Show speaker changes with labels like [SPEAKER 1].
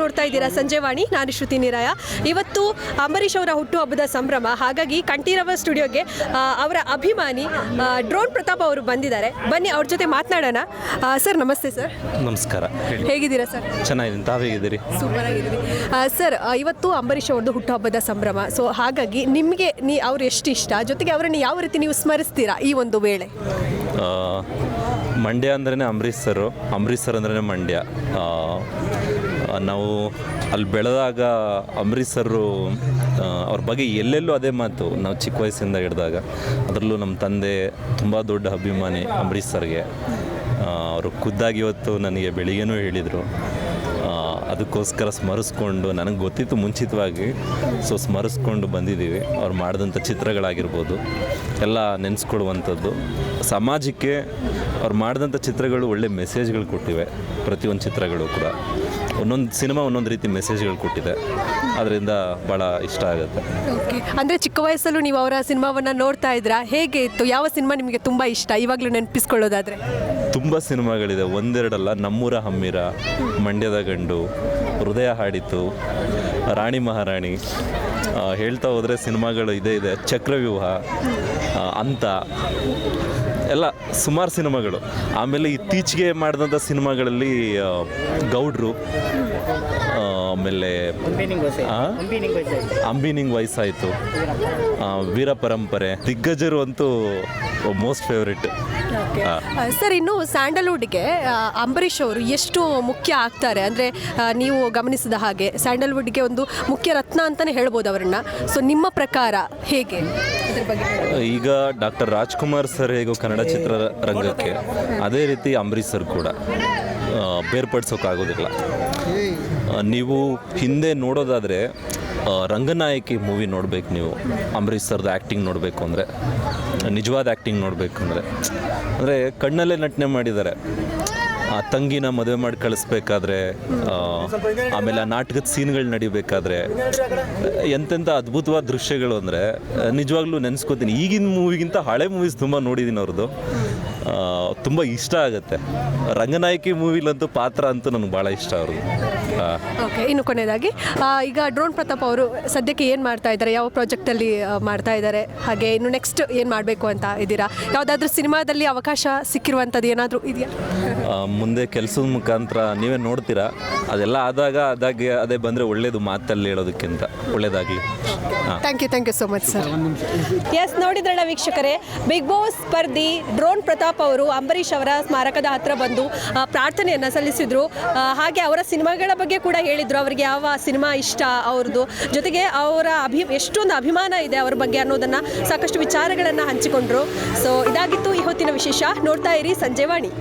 [SPEAKER 1] ನೋಡ್ತಾ ಇದ್ದೀರಾ ಸಂಜೆವಾಣಿ ನಾನು ಶ್ರುತಿ ನಿರಾಯ. ಇವತ್ತು ಅಂಬರೀಷ್ ಅವರ ಹುಟ್ಟುಹಬ್ಬದ ಸಂಭ್ರಮ ಹಾಗಾಗಿ ಕಂಠೀರವ ಸ್ಟುಡಿಯೋಗೆ ಅವರ ಅಭಿಮಾನಿ ಡ್ರೋನ್ ಪ್ರತಾಪ್ ಅವರು ಬಂದಿದ್ದಾರೆ. ಬನ್ನಿ ಅವ್ರ ಜೊತೆ ಮಾತನಾಡೋಣ. ಸರ್ ನಮಸ್ತೆ ಸರ್.
[SPEAKER 2] ನಮಸ್ಕಾರ.
[SPEAKER 1] ಹೇಗಿದ್ದೀರಾ ಸರ್?
[SPEAKER 2] ಚೆನ್ನಾಗಿದ್ದೀನಿ. ತಾವು ಹೇಗಿದ್ದೀರಿ?
[SPEAKER 1] ಸೂಪರ್ ಆಗಿದ್ದೀರಿ ಸರ್ ಇವತ್ತು ಅಂಬರೀಷ್ ಅವ್ರದ್ದು ಹುಟ್ಟುಹಬ್ಬದ ಸಂಭ್ರಮ. ಸೊ ಹಾಗಾಗಿ ನಿಮಗೆ ನೀ ಅವ್ರು ಎಷ್ಟು ಇಷ್ಟ? ಜೊತೆಗೆ ಅವರನ್ನು ಯಾವ ರೀತಿ ನೀವು ಸ್ಮರಿಸ್ತೀರಾ ಈ ಒಂದು ವೇಳೆ?
[SPEAKER 2] ಮಂಡ್ಯ ಅಂದ್ರೇ ಅಂಬರೀಶ್ ಸರ್. ಅಂಬರೀಶ್ ಸರ್ ಅಂದ್ರೇ ಮಂಡ್ಯ. ನಾವು ಅಲ್ಲಿ ಬೆಳೆದಾಗ ಅಂಬರೀಷ್ ಸರು ಅವ್ರ ಬಗ್ಗೆ ಎಲ್ಲೆಲ್ಲೂ ಅದೇ ಮಾತು. ನಾವು ಚಿಕ್ಕ ವಯಸ್ಸಿಂದ ಹಿಡಿದಾಗ ಅದರಲ್ಲೂ ನಮ್ಮ ತಂದೆ ತುಂಬ ದೊಡ್ಡ ಅಭಿಮಾನಿ ಅಮೃತ್ಸರ್ಗೆ ಅವರು ಖುದ್ದಾಗಿ ಇವತ್ತು ನನಗೆ ಬೆಳಿಗ್ಗೆನೂ ಹೇಳಿದರು. ಅದಕ್ಕೋಸ್ಕರ ಸ್ಮರಿಸ್ಕೊಂಡು, ನನಗೆ ಗೊತ್ತಿತ್ತು ಮುಂಚಿತವಾಗಿ, ಸೊ ಸ್ಮರಿಸ್ಕೊಂಡು ಬಂದಿದ್ದೀವಿ. ಅವ್ರು ಮಾಡಿದಂಥ ಚಿತ್ರಗಳಾಗಿರ್ಬೋದು, ಎಲ್ಲ ನೆನೆಸ್ಕೊಳ್ಳುವಂಥದ್ದು ಸಮಾಜಕ್ಕೆ ಅವ್ರು ಮಾಡಿದಂಥ ಚಿತ್ರಗಳು ಒಳ್ಳೆ ಮೆಸೇಜ್ಗಳು ಕೊಟ್ಟಿವೆ, ಪ್ರತಿಯೊಂದು ಚಿತ್ರಗಳು ಕೂಡ. ಒಂದೊಂದು ಸಿನಿಮಾ ಒಂದೊಂದು ರೀತಿ ಮೆಸೇಜ್ಗಳು ಕೊಟ್ಟಿದೆ. ಅದರಿಂದ ಭಾಳ ಇಷ್ಟ ಆಗುತ್ತೆ.
[SPEAKER 1] ಅಂದರೆ ಚಿಕ್ಕ ವಯಸ್ಸಲ್ಲೂ ನೀವು ಅವರ ಸಿನಿಮಾವನ್ನ ನೋಡ್ತಾ ಇದ್ರಾ? ಹೇಗೆ ಇತ್ತು? ಯಾವ ಸಿನಿಮಾ ನಿಮಗೆ ತುಂಬ ಇಷ್ಟ? ಇವಾಗಲೂ ನೆನಪಿಸ್ಕೊಳ್ಳೋದಾದರೆ.
[SPEAKER 2] ತುಂಬ ಸಿನಿಮಾಗಳಿದೆ. ಒಂದೆರಡಲ್ಲ, ನಮ್ಮೂರ ಹಮ್ಮಿರ, ಮಂಡ್ಯದ ಗಂಡು, ಹೃದಯ ಹಾಡಿತು, ರಾಣಿ ಮಹಾರಾಣಿ. ಹೇಳ್ತಾ ಹೋದರೆ ಸಿನಿಮಾಗಳು ಇದೆ ಇದೆ. ಚಕ್ರವ್ಯೂಹ ಅಂತ. ಎಲ್ಲ ಸುಮಾರು ಸಿನಿಮಾಗಳು. ಆಮೇಲೆ ಇತ್ತೀಚೆಗೆ ಮಾಡಿದಂಥ ಸಿನಿಮಾಗಳಲ್ಲಿ ಗೌಡ್ರು. ಆಮೇಲೆ? ಅಂಬಿನಿಂಗ್ ವಯಸ್ಸಾಯಿತು ವೀರ ಪರಂಪರೆ. ದಿಗ್ಗಜರು ಅಂತೂ ಮೋಸ್ಟ್ ಫೇವ್ರೆಟ್
[SPEAKER 1] ಸರ್ ಇನ್ನು ಸ್ಯಾಂಡಲ್ವುಡ್ಗೆ ಅಂಬರೀಶ್ ಅಂಬರೀಷ್ ಅವರು ಎಷ್ಟು ಮುಖ್ಯ ಆಗ್ತಾರೆ? ಅಂದರೆ ನೀವು ಗಮನಿಸಿದ ಹಾಗೆ ಸ್ಯಾಂಡಲ್ವುಡ್ಗೆ ಒಂದು ಮುಖ್ಯ ರತ್ನ ಅಂತಲೇ ಹೇಳ್ಬೋದು ಅವರನ್ನ. ಸೊ ನಿಮ್ಮ ಪ್ರಕಾರ ಹೇಗೆ?
[SPEAKER 2] ಈಗ ಡಾಕ್ಟರ್ ರಾಜ್ಕುಮಾರ್ ಸರ್ ಹೇಗೋ ಕನ್ನಡ ಚಿತ್ರರಂಗಕ್ಕೆ ಅದೇ ರೀತಿ ಅಂಬರೀಶ್ ಸರ್ ಕೂಡ ಬೇರ್ಪಡಿಸೋಕ್ಕಾಗೋದಿಲ್ಲ. ನೀವು ಹಿಂದೆ ನೋಡೋದಾದರೆ ರಂಗನಾಯಕಿ ಮೂವಿ ನೋಡ್ಬೇಕು ನೀವು. ಅಂಬರೀಶ್ ಸರ್ದು ಆ್ಯಕ್ಟಿಂಗ್ ನೋಡಬೇಕು ಅಂದರೆ. ನಿಜವಾದ ಆ್ಯಕ್ಟಿಂಗ್ ನೋಡಬೇಕು ಅಂದರೆ. ಅಂದರೆ ಕಣ್ಣಲ್ಲೇ ನಟನೆ ಮಾಡಿದ್ದಾರೆ. ಆ ತಂಗಿನ ಮದುವೆ ಮಾಡಿ ಕಳಿಸ್ಬೇಕಾದ್ರೆ ಆಮೇಲೆ ಆ ನಾಟಕದ ಸೀನ್ಗಳು ನಡಿಬೇಕಾದ್ರೆ ಎಂತೆಂಥ ಅದ್ಭುತವಾದ ದೃಶ್ಯಗಳು ಅಂದರೆ, ನಿಜವಾಗ್ಲೂ ನೆನೆಸ್ಕೋತೀನಿ. ಈಗಿನ ಮೂವಿಗಿಂತ ಹಳೆ ಮೂವೀಸ್ ತುಂಬ ನೋಡಿದ್ದೀನಿ ಅವ್ರದ್ದು ತುಂಬ ಇಷ್ಟ ಆಗುತ್ತೆ. ರಂಗನಾಯಕಿ ಮೂವಿಲಂತೂ ಪಾತ್ರ ಅಂತೂ ನನಗೆ ಭಾಳ ಇಷ್ಟ ಅವರು
[SPEAKER 1] ಓಕೆ, ಇನ್ನು ಕೊನೆಯದಾಗಿ ಈಗ ಡ್ರೋನ್ ಪ್ರತಾಪ್ ಅವರು ಸದ್ಯಕ್ಕೆ ಏನು ಮಾಡ್ತಾ ಇದ್ದಾರೆ, ಯಾವ ಪ್ರಾಜೆಕ್ಟಲ್ಲಿ ಮಾಡ್ತಾ ಇದ್ದಾರೆ, ಹಾಗೆ ಇನ್ನು ನೆಕ್ಸ್ಟ್ ಏನು ಮಾಡಬೇಕು ಅಂತ ಇದ್ದೀರಾ? ಯಾವುದಾದ್ರೂ ಸಿನಿಮಾದಲ್ಲಿ ಅವಕಾಶ ಸಿಕ್ಕಿರುವಂಥದ್ದು ಏನಾದರೂ ಇದೆಯಾ?
[SPEAKER 2] ಮುಂದೆ ಕೆಲಸದ ಮುಖಾಂತರ ನೀವೇ ನೋಡ್ತೀರಾ? ಅದೆಲ್ಲ ಆದಾಗ ಅದಾಗೆ ಅದೇ ಬಂದರೆ ಒಳ್ಳೇದು ಮಾತಲ್ಲಿ ಹೇಳೋದಕ್ಕಿಂತ ಒಳ್ಳೇದಾಗಲಿ.
[SPEAKER 1] Thank you thank you so much sir yes ನೋಡಿದ್ರಲ್ಲ ವೀಕ್ಷಕರೇ ಬಿಗ್ ಬಾಸ್ ಸ್ಪರ್ಧಿ ಡ್ರೋನ್ ಪ್ರತಾಪ್ ಅವರು ಅಂಬರೀಷ್ ಅವರ ಸ್ಮಾರಕದ ಹತ್ರ ಬಂದು ಪ್ರಾರ್ಥನೆಯನ್ನು ಸಲ್ಲಿಸಿದರು. ಹಾಗೆ ಅವರ ಸಿನಿಮಾಗಳ ಬಗ್ಗೆ ಕೂಡ ಹೇಳಿದರು. ಅವರಿಗೆ ಯಾವ ಸಿನಿಮಾ ಇಷ್ಟ ಅವ್ರದ್ದು. ಜೊತೆಗೆ ಅವರ ಅಭಿ ಎಷ್ಟೊಂದು ಅಭಿಮಾನ ಇದೆ ಅವ್ರ ಬಗ್ಗೆ ಅನ್ನೋದನ್ನು ಸಾಕಷ್ಟು ವಿಚಾರಗಳನ್ನು ಹಂಚಿಕೊಂಡ್ರು. ಸೊ ಇದಾಗಿತ್ತು ಈ ಹೊತ್ತಿನ ವಿಶೇಷ. ನೋಡ್ತಾ ಇರಿ ಸಂಜೆವಾಣಿ